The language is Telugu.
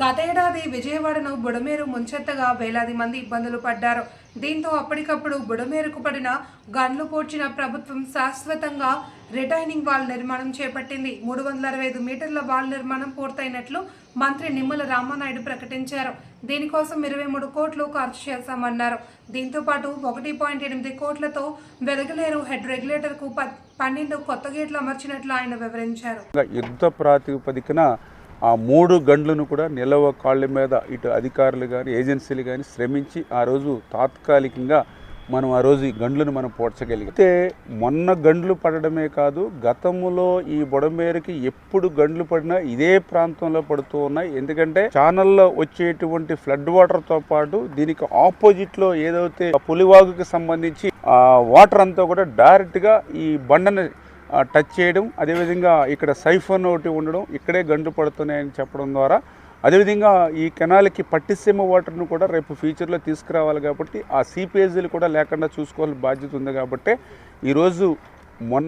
గతేడాది విజయవాడను బుడమేరు ముంచెత్తగా వేలాది మంది ఇబ్బందులు పడ్డారు. దీంతో అప్పటికప్పుడు బుడమేరుకు పడిన గన్లు పోడ్చిన ప్రభుత్వం శాశ్వతంగా రిటైనింగ్ వాల్ నిర్మాణం చేపట్టింది. మూడు వందల అరవై ఐదు మీటర్ల వాల్ నిర్మాణం పూర్తయినట్లు మంత్రి నిమ్మల రామానాయుడు ప్రకటించారు. దీనికోసం ఇరవై మూడు కోట్లు ఖర్చు చేశామన్నారు. దీంతో పాటు ఒకటి పాయింట్ ఎనిమిది కోట్లతో వెలగలేరు హెడ్ రెగ్యులేటర్కు పన్నెండు కొత్త గేట్లు అమర్చినట్లు ఆయన వివరించారు. యుద్ధ ప్రాతిపదికన ఆ మూడు గంటలను కూడా నిలవ కాళ్ళ మీద ఇటు అధికారులు కానీ ఏజెన్సీలు కానీ శ్రమించి ఆ రోజు తాత్కాలికంగా మనం ఆ రోజు ఈ గండ్లను మనం పోడ్చగలిగితే మొన్న గండ్లు పడడమే కాదు గతంలో ఈ బుడమేరుకి ఎప్పుడు గండ్లు పడినా ఇదే ప్రాంతంలో పడుతూ ఉన్నాయి. ఎందుకంటే ఛానల్లో వచ్చేటువంటి ఫ్లడ్ వాటర్తో పాటు దీనికి ఆపోజిట్లో ఏదైతే పులివాగుకి సంబంధించి ఆ వాటర్ అంతా కూడా డైరెక్ట్గా ఈ బండని టచ్ చేయడం అదేవిధంగా ఇక్కడ సైఫోన్ ఒకటి ఉండడం ఇక్కడే గండు పడుతున్నాయని చెప్పడం ద్వారా అదేవిధంగా ఈ కెనాల్కి పట్టిసీమ వాటర్ను కూడా రేపు ఫ్యూచర్లో తీసుకురావాలి కాబట్టి ఆ సీపేజీలు కూడా లేకుండా చూసుకోవాల్సిన బాధ్యత ఉంది కాబట్టి ఈరోజు మొన్న